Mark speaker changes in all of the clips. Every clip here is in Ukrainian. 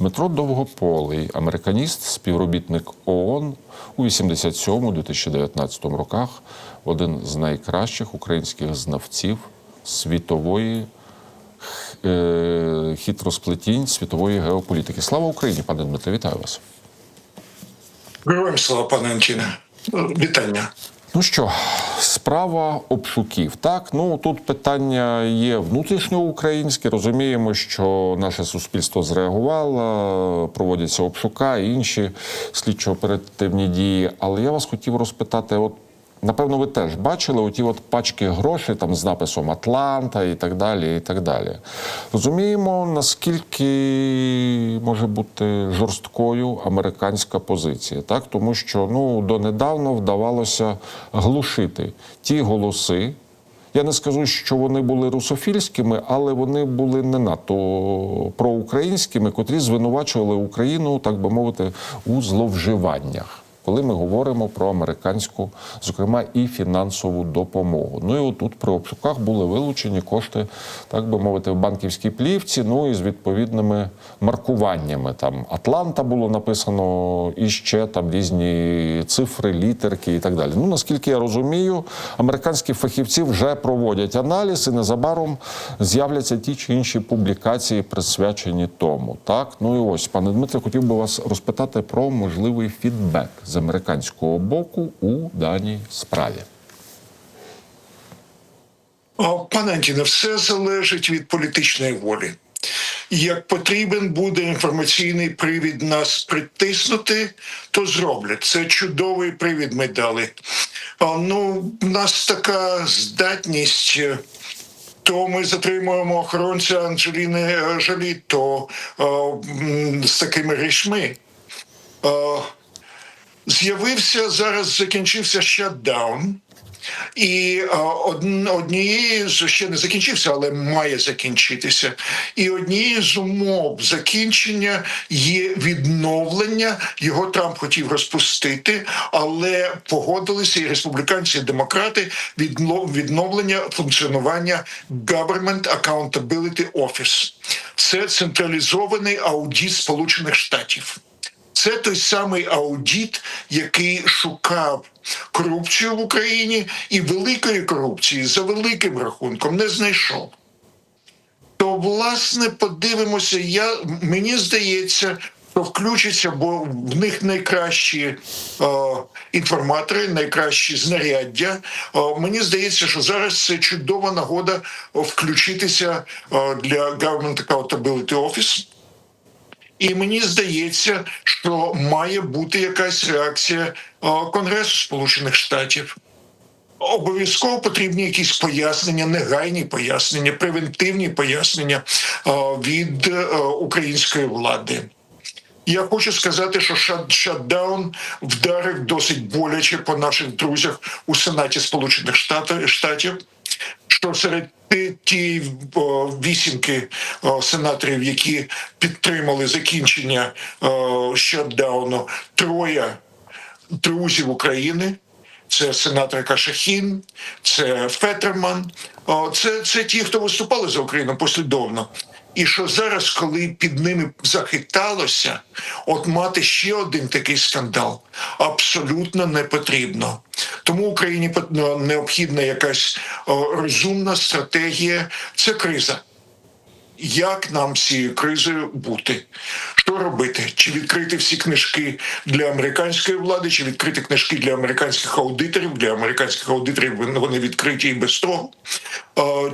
Speaker 1: Дмитро Довгополий, американіст, співробітник ООН у 87-2019 роках, один з найкращих українських знавців світової е, хитросплетінь світової геополітики. Слава Україні, пане Дмитре, вітаю вас.
Speaker 2: Героям слава, пане Антіне. Вітання.
Speaker 1: Ну що, справа обшуків. Так, ну тут питання є внутрішньоукраїнське. Розуміємо, що наше суспільство зреагувало, проводяться обшука і інші слідчо-оперативні дії. Але я вас хотів розпитати: от напевно, ви теж бачили оті от пачки грошей там з написом Атланта і так далі. і так далі. Розуміємо, наскільки може бути жорсткою американська позиція, так тому що ну донедавна вдавалося глушити ті голоси. Я не скажу, що вони були русофільськими, але вони були не надто проукраїнськими, котрі звинувачували Україну, так би мовити, у зловживаннях. Коли ми говоримо про американську, зокрема, і фінансову допомогу. Ну і отут при обшуках були вилучені кошти, так би мовити, в банківській плівці, ну і з відповідними маркуваннями. Там Атланта було написано і ще там різні цифри, літерки і так далі. Ну наскільки я розумію, американські фахівці вже проводять аналіз, і незабаром з'являться ті чи інші публікації, присвячені тому. Так, ну і ось, пане Дмитре, хотів би вас розпитати про можливий фідбек з американського боку у даній справі.
Speaker 2: Пане Антіне, все залежить від політичної волі. Як потрібен буде інформаційний привід нас притиснути, то зроблять. Це чудовий привід ми дали. А, ну, в нас така здатність. е, То ми затримуємо охоронця Анджеліни е, Жолі, то е, з такими грішми. Е, з'явився зараз, закінчився шатдаун. І е, однією з ще не закінчився, але має закінчитися. І однією з умов закінчення є відновлення. Його Трамп хотів розпустити, але погодилися і республіканці, і демократи відновлення функціонування Government Accountability Office. Це централізований аудит Сполучених Штатів. Це той самий аудіт, який шукав корупцію в Україні і великої корупції за великим рахунком не знайшов. То, власне, подивимося, я, мені здається, що включиться, бо в них найкращі е, інформатори, найкращі знаряддя. Е, мені здається, що зараз це чудова нагода включитися е, для Government Accountability Office. І мені здається, що має бути якась реакція е, Конгресу Сполучених Штатів. Обов'язково потрібні якісь пояснення, негайні пояснення, превентивні пояснення е, від е, української влади. Я хочу сказати, що шат- шатдаун вдарив досить боляче по наших друзях у Сенаті Сполучених Штатів що серед ті- вісімки сенаторів, які підтримали закінчення о, шатдауну, троє друзів України. Це сенаторка Шахін, це Фетерман. Це, це ті, хто виступали за Україну послідовно. І що зараз, коли під ними захиталося, от мати ще один такий скандал абсолютно не потрібно. Тому Україні пот- необхідна якась розумна стратегія. Це криза як нам цією кризою бути? Що робити? Чи відкрити всі книжки для американської влади, чи відкрити книжки для американських аудиторів? Для американських аудиторів вони відкриті і без того.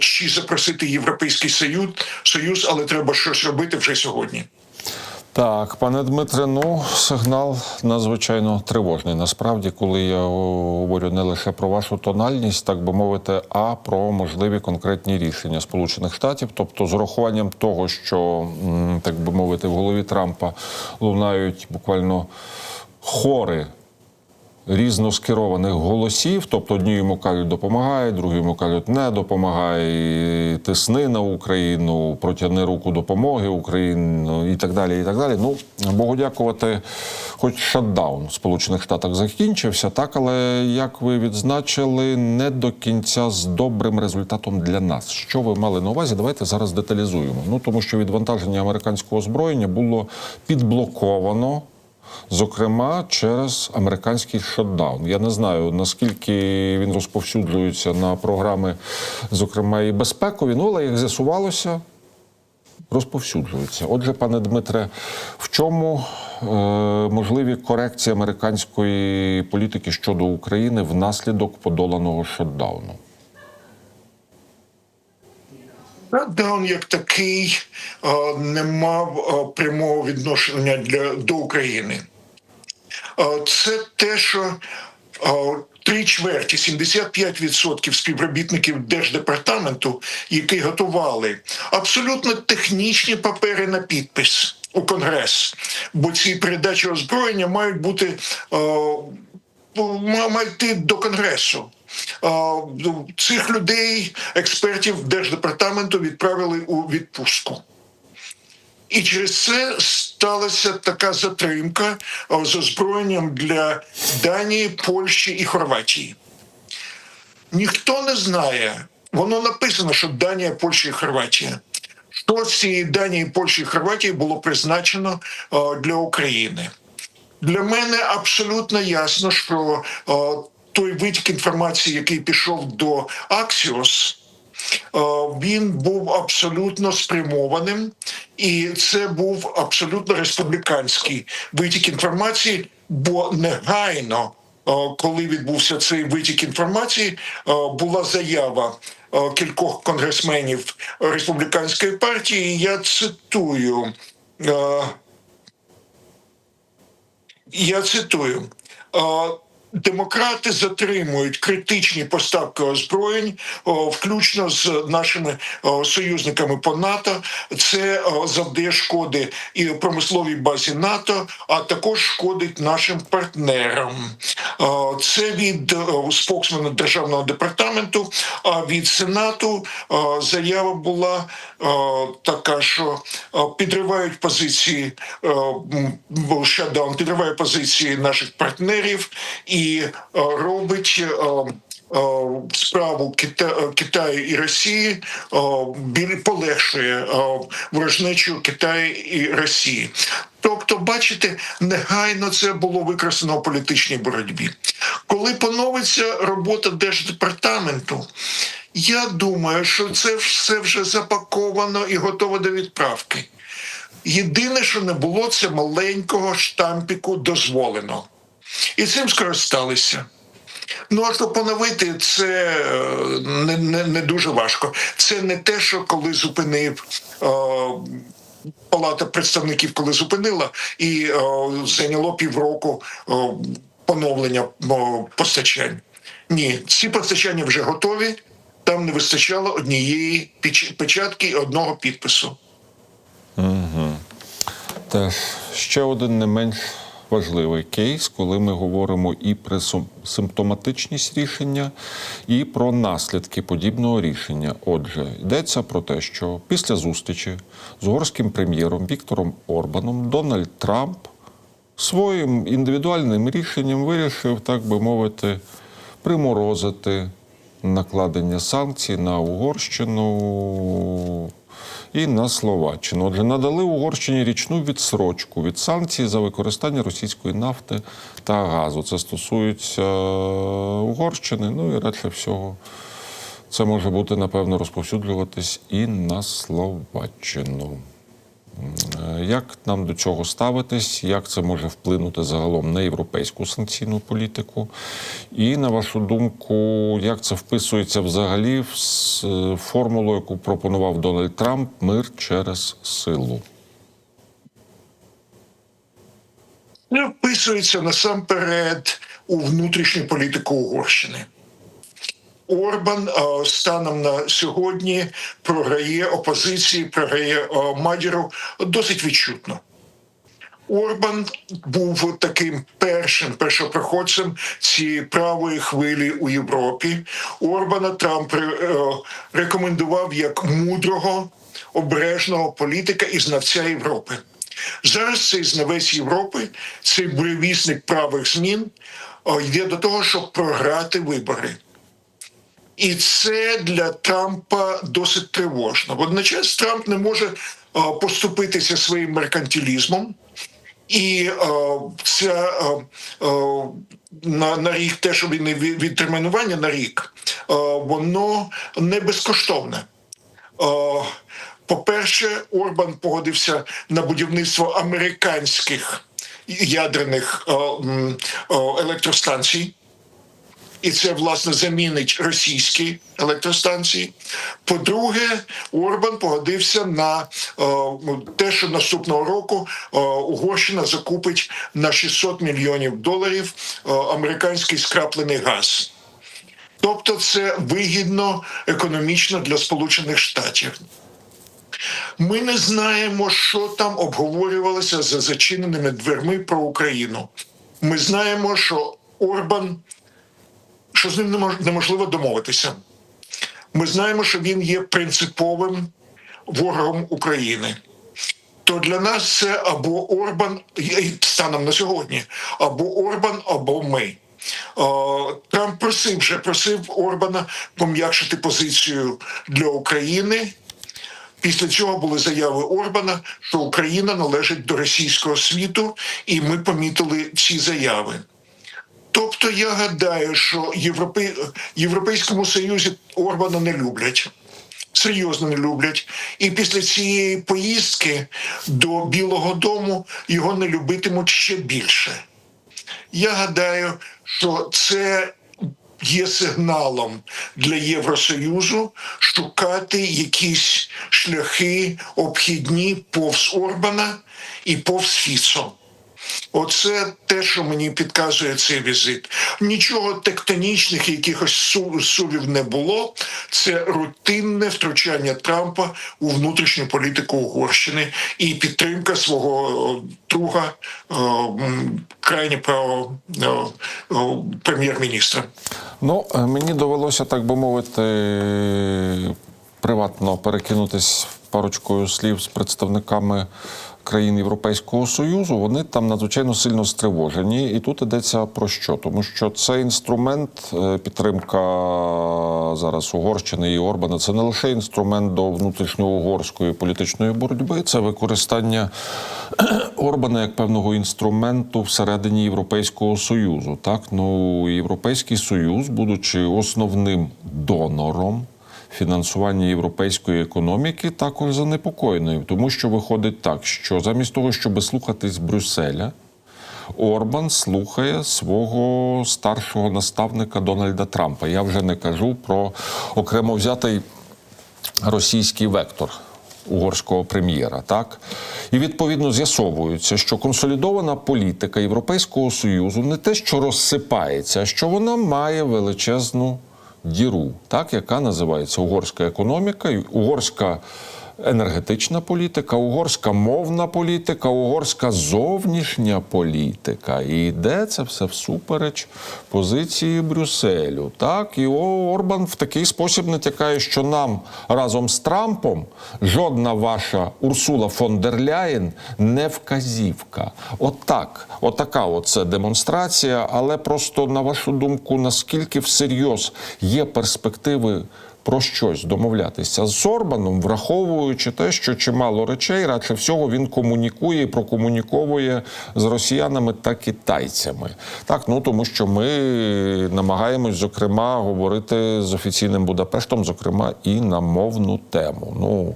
Speaker 2: Чи запросити Європейський Союз, Союз, але треба щось робити вже сьогодні.
Speaker 1: Так, пане Дмитре, ну сигнал надзвичайно тривожний. Насправді, коли я говорю не лише про вашу тональність, так би мовити, а про можливі конкретні рішення Сполучених Штатів, тобто з урахуванням того, що так би мовити, в голові Трампа лунають буквально хори різноскерованих голосів. Тобто одні йому кажуть, допомагає, другі йому кажуть, не допомагає, тисни на Україну, протягни руку допомоги Україні і так далі. І так далі. Ну, Богу дякувати, хоч шатдаун в Сполучених Штатах закінчився, так, але як ви відзначили, не до кінця з добрим результатом для нас. Що ви мали на увазі? Давайте зараз деталізуємо. Ну тому що відвантаження американського озброєння було підблоковано. Зокрема, через американський шотдаун. Я не знаю наскільки він розповсюджується на програми, зокрема і безпекові. Ну але як з'ясувалося, розповсюджується. Отже, пане Дмитре, в чому е, можливі корекції американської політики щодо України внаслідок подоланого шотдауну?
Speaker 2: Шатдаун як такий е, не мав е, прямого відношення для, до України. Е, Це те, що три чверті, 75% співробітників Держдепартаменту, які готували абсолютно технічні папери на підпис у Конгрес, бо ці передачі озброєння мають бути мають йти до Конгресу. Ну, Цих людей, експертів Держдепартаменту, відправили у відпустку. І через це сталася така затримка з озброєнням для Данії, Польщі і Хорватії. Ніхто не знає, воно написано, що Данія, Польща і Хорватія. Що з цієї Данії, Польщі і Хорватії було призначено для України? Для мене абсолютно ясно, що той витік інформації, який пішов до Axios, е, він був абсолютно спрямованим, і це був абсолютно республіканський витік інформації, бо негайно. е, Коли відбувся цей витік інформації, е, була заява кількох конгресменів республіканської партії. Я цитую я цитую. «Е, Демократи затримують критичні поставки озброєнь, включно з нашими союзниками по НАТО. Це о, завдає шкоди і промисловій базі НАТО, а також шкодить нашим партнерам. О, Це від о, споксмена державного департаменту. А від сенату заява була така, що підривають позиції шатдаун, підриває позиції наших партнерів і е, робить е, е, справу Кита- Китаю і Росії е, полегшує е, ворожнечу Китаю і Росії. Тобто, бачите, негайно це було використано у політичній боротьбі. Коли поновиться робота держдепартаменту, я думаю, що це все вже запаковано і готово до відправки. Єдине, що не було, це маленького штампіку дозволено. І цим скористалися. Ну, а що поновити, це е, не, не, не дуже важко. Це не те, що коли зупинив. е, Палата представників, коли зупинила, і е, зайняло півроку е, поновлення е, постачань. Ні, ці постачання вже готові. Там не вистачало однієї печ- печатки і одного підпису.
Speaker 1: Теж ще один не менш важливий кейс, коли ми говоримо і про симптоматичність рішення, і про наслідки подібного рішення. Отже, йдеться про те, що після зустрічі з угорським прем'єром Віктором Орбаном Дональд Трамп своїм індивідуальним рішенням вирішив, так би мовити, приморозити накладення санкцій на Угорщину і на Словаччину. Отже, надали Угорщині річну відсрочку від санкцій за використання російської нафти та газу. Це стосується Угорщини, ну і радше всього. Це може бути, напевно, розповсюджуватись і на Словаччину. Е, Як нам до цього ставитись? Як це може вплинути загалом на європейську санкційну політику? І на вашу думку, як це вписується взагалі в е, формулу, яку пропонував Дональд Трамп мир через силу?
Speaker 2: Це вписується насамперед у внутрішню політику Угорщини. Орбан е, станом на сьогодні програє опозиції, програє е, Мадіру досить відчутно. Орбан був таким першим першопроходцем цієї правої хвилі у Європі. Орбана Трамп е, рекомендував як мудрого, обережного політика і знавця Європи. Зараз цей знавець Європи, цей буревісник правих змін, йде до того, щоб програти вибори. І це для Трампа досить тривожно. Водночас Трамп не може е, поступитися своїм меркантилізмом. І е, це е, на, на рік, те, що він від- відтермінування на рік, воно не безкоштовне. Е, по-перше, Орбан погодився на будівництво американських ядерних електростанцій і це власне замінить російські електростанції. По-друге, Орбан погодився на е, те, що наступного року е, Угорщина закупить на 600 мільйонів доларів е, американський скраплений газ. Тобто, це вигідно економічно для Сполучених Штатів. Ми не знаємо, що там обговорювалося за зачиненими дверми про Україну. Ми знаємо, що Орбан що з ним неможливо домовитися. Ми знаємо, що він є принциповим ворогом України. То для нас це або Орбан, станом на сьогодні, або Орбан, або ми. Трамп просив вже просив Орбана пом'якшити позицію для України. Після цього були заяви Орбана, що Україна належить до російського світу, і ми помітили ці заяви. Тобто я гадаю, що Європи... Європейському Союзі Орбана не люблять. Серйозно не люблять. І після цієї поїздки до Білого Дому його не любитимуть ще більше. Я гадаю, що це є сигналом для Євросоюзу шукати якісь шляхи обхідні повз Орбана і повз Фіцо. Оце те, що мені підказує цей візит. Нічого тектонічних, якихось су- сувів не було. Це рутинне втручання Трампа у внутрішню політику Угорщини і підтримка свого друга о, м, крайне правого о, о, прем'єр-міністра.
Speaker 1: Ну, е, мені довелося, так би мовити, приватно перекинутись парочкою слів з представниками країн Європейського Союзу. Вони там надзвичайно сильно стривожені. І тут йдеться про що? Тому що цей інструмент е, підтримка зараз Угорщини і Орбана це не лише інструмент до внутрішньоугорської політичної боротьби, це використання Орбана як певного інструменту всередині Європейського Союзу. Так, ну Європейський Союз, будучи основним донором фінансування європейської економіки, також занепокоєний, тому що виходить так, що замість того, щоб слухатись Брюсселя. Орбан слухає свого старшого наставника Дональда Трампа. Я вже не кажу про окремо взятий російський вектор угорського прем'єра. Так і відповідно з'ясовується, що консолідована політика Європейського союзу не те, що розсипається, а що вона має величезну діру, так яка називається угорська економіка, угорська. Енергетична політика, угорська мовна політика, угорська зовнішня політика. І йде це все всупереч позиції Брюсселю. Так, і Орбан в такий спосіб натякає, що нам разом з Трампом жодна ваша Урсула фон дер Ляєн не вказівка. Отак, отака оце демонстрація. Але просто на вашу думку, наскільки всерйоз є перспективи про щось домовлятися з Орбаном, враховуючи те, що чимало речей, радше всього, він комунікує і прокомуніковує з росіянами та китайцями. Так, ну тому що ми намагаємось, зокрема, говорити з офіційним Будапештом, зокрема, і на мовну тему. Ну.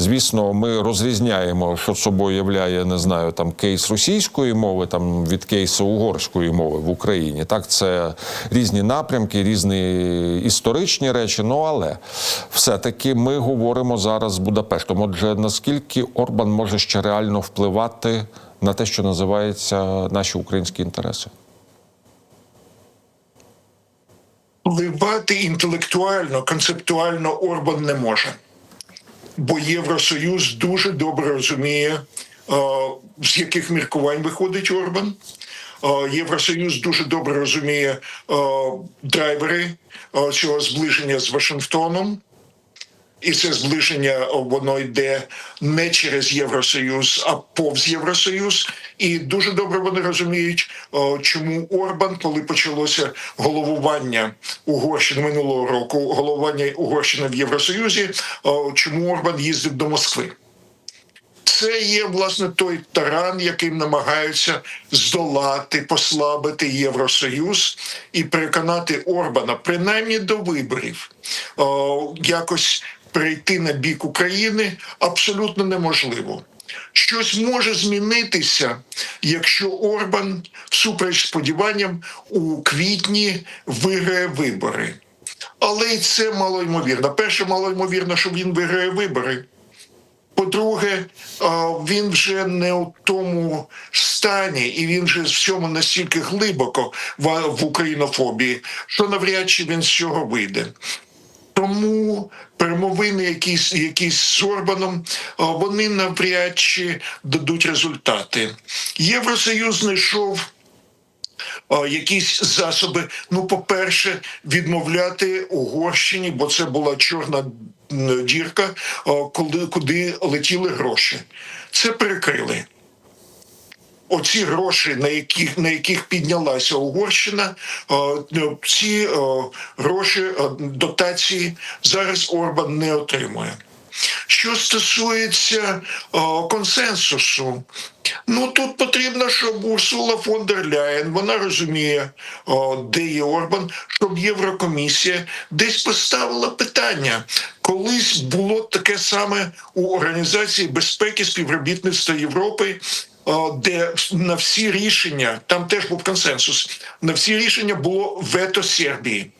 Speaker 1: Звісно, ми розрізняємо, що собою являє, не знаю, там кейс російської мови, там від кейсу угорської мови в Україні. Так, це різні напрямки, різні історичні речі. Ну але все-таки ми говоримо зараз з Будапештом. Отже, наскільки Орбан може ще реально впливати на те, що називається наші українські інтереси?
Speaker 2: Впливати інтелектуально, концептуально Орбан не може. Бо Євросоюз дуже добре розуміє з яких міркувань виходить Орбан. Е, Євросоюз дуже добре розуміє е, драйвери е, цього зближення з Вашингтоном. І це зближення воно йде не через Євросоюз, а повз Євросоюз. І дуже добре вони розуміють, чому Орбан, коли почалося головування Угорщини минулого року, головування Угорщини в Євросоюзі, чому Орбан їздив до Москви. Це є власне той таран, яким намагаються здолати, послабити Євросоюз і переконати Орбана, принаймні до виборів, о, якось перейти на бік України абсолютно неможливо. Щось може змінитися, якщо Орбан, всупереч сподіванням, у квітні виграє вибори. Але і це малоймовірно. Перше, малоймовірно, що він виграє вибори. По-друге, він вже не у тому стані, і він вже в цьому настільки глибоко в, українофобії, що навряд чи він з цього вийде. Тому перемовини, якісь, якісь з Орбаном, вони навряд чи дадуть результати. Євросоюз знайшов якісь засоби. Ну, по-перше, відмовляти Угорщині, бо це була чорна дірка, коли куди летіли гроші. Це перекрили. Оці гроші, на яких на яких піднялася Угорщина, е, ці е, гроші е, дотації зараз Орбан не отримує. Що стосується о, консенсусу, ну тут потрібно, щоб Урсула фон дер Ляєн, вона розуміє, о, де є Орбан, щоб Єврокомісія десь поставила питання. Колись було таке саме у Організації безпеки співробітництва Європи. Де на всі рішення, там теж був консенсус, на всі рішення було вето Сербії.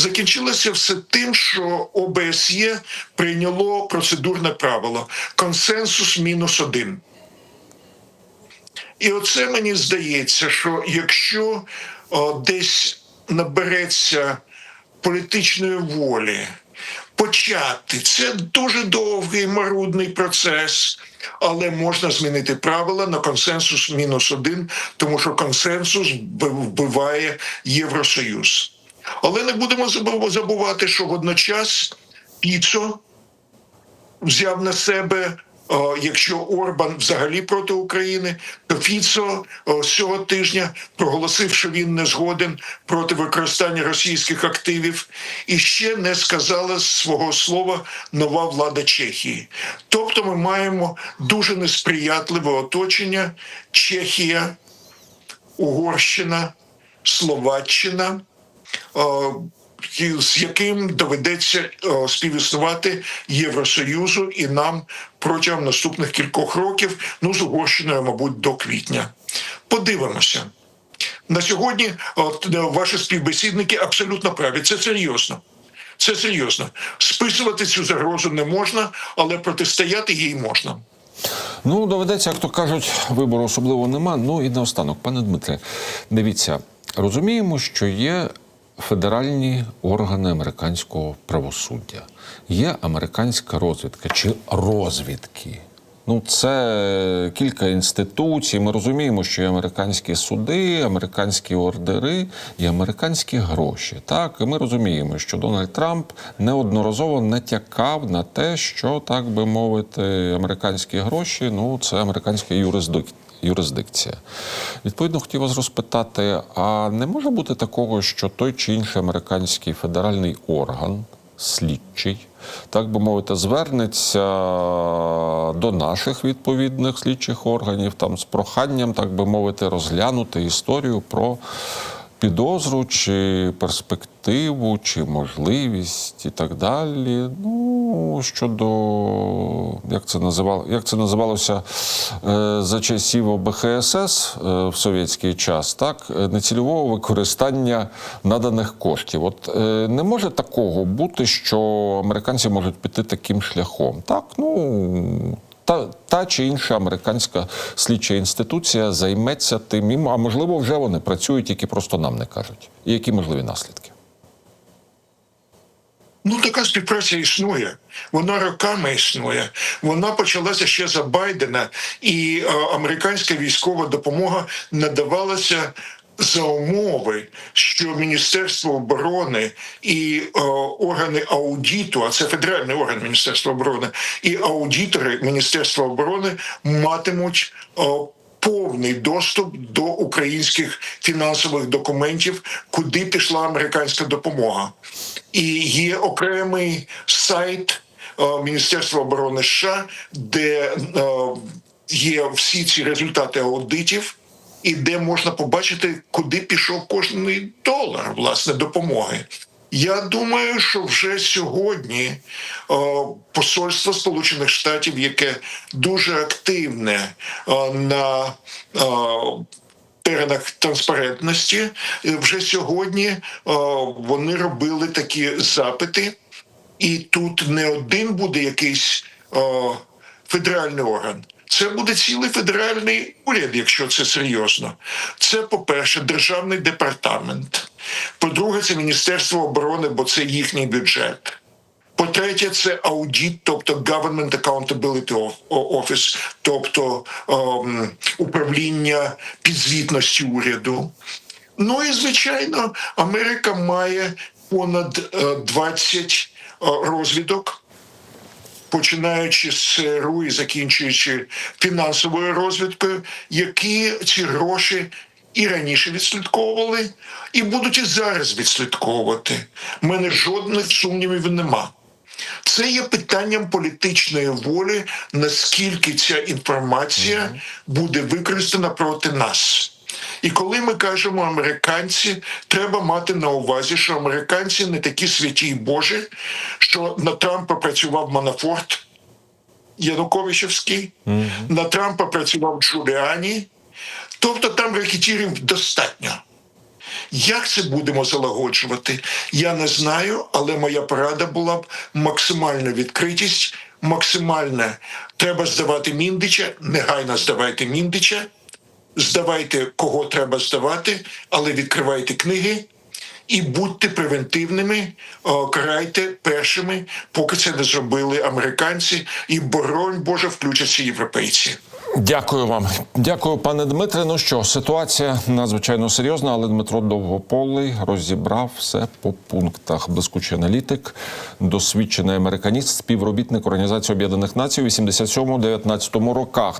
Speaker 2: Закінчилося все тим, що ОБСЄ прийняло процедурне правило консенсус мінус один. І оце мені здається, що якщо о, десь набереться політичної волі почати, це дуже довгий марудний процес, але можна змінити правила на консенсус мінус один, тому що консенсус вбиває Євросоюз. Але не будемо забувати, що водночас Піцо взяв на себе, якщо Орбан взагалі проти України, то Фіцо цього тижня проголосив, що він не згоден проти використання російських активів, і ще не сказала свого слова нова влада Чехії. Тобто, ми маємо дуже несприятливе оточення Чехія, Угорщина, Словаччина. І з яким доведеться співіснувати Євросоюзу і нам протягом наступних кількох років, ну з Угорщиною, мабуть, до квітня. Подивимося. На сьогодні от, е, ваші співбесідники абсолютно праві. Це серйозно. Це серйозно. Списувати цю загрозу не можна, але протистояти їй можна.
Speaker 1: Ну, доведеться, як то кажуть, вибору особливо нема. Ну і наостанок, пане Дмитре, дивіться, розуміємо, що є федеральні органи американського правосуддя, є американська розвідка чи розвідки. Ну, це кілька інституцій. Ми розуміємо, що є американські суди, американські ордери і американські гроші. Так, і ми розуміємо, що Дональд Трамп неодноразово натякав на те, що так би мовити, американські гроші ну це американська юрисдикція. Юрисдикція. Відповідно, хотів вас розпитати: а не може бути такого, що той чи інший американський федеральний орган, слідчий, так би мовити, звернеться до наших відповідних слідчих органів там з проханням, так би мовити, розглянути історію про підозру чи перспективу, чи можливість і так далі. Ну, щодо як це називало, як це називалося е, за часів ОБХСС е, в совєтський час, так е, нецільового використання наданих коштів. От не може такого бути, що американці можуть піти таким шляхом. Так, ну та, та чи інша американська слідча інституція займеться тим, а можливо, вже вони працюють, які просто нам не кажуть. І які можливі наслідки?
Speaker 2: Ну, така співпраця існує. Вона роками існує. Вона почалася ще за Байдена, і е, американська військова допомога надавалася за умови, що Міністерство оборони і е, органи аудіту, а це федеральний орган Міністерства оборони, і аудитори Міністерства оборони матимуть. е, повний доступ до українських фінансових документів, куди пішла американська допомога. І є окремий сайт е, Міністерства оборони США, де е, є всі ці результати аудитів. І де можна побачити, куди пішов кожний долар власне допомоги. Я думаю, що вже сьогодні е, посольство Сполучених Штатів, яке дуже активне е, на е, теренах транспарентності, вже сьогодні вони робили такі запити, і тут не один буде якийсь федеральний орган. Це буде цілий федеральний уряд, якщо це серйозно. Це, по-перше, державний департамент. По-друге, це Міністерство оборони, бо це їхній бюджет. По-третє, це аудіт, тобто Government Accountability Office, тобто ем, управління підзвітності уряду. Ну і звичайно, Америка має понад е, 20 е, розвідок починаючи з ЦРУ і закінчуючи фінансовою розвідкою, які ці гроші і раніше відслідковували, і будуть і зараз відслідковувати. У мене жодних сумнівів нема. Це є питанням політичної волі, наскільки ця інформація буде використана проти нас. І коли ми кажемо американці, треба мати на увазі, що американці не такі святі й Божі, що на Трампа працював Манафорт Януковичевський, на Трампа працював Джуліані. Тобто там рекетірів достатньо. Як це будемо залагоджувати? Я не знаю, але моя порада була б максимальна відкритість, максимальна. Треба здавати міндича, негайно здавайте міндича, здавайте кого треба здавати, але відкривайте книги і будьте превентивними, карайте першими, поки це не зробили американці, і боронь Боже включаться європейці.
Speaker 1: Дякую вам. Дякую, пане Дмитре. Ну що, ситуація надзвичайно серйозна, але Дмитро Довгополий розібрав все по пунктах. Блискучий аналітик, досвідчений американіст, співробітник Організації Об'єднаних Націй у 87-19 роках.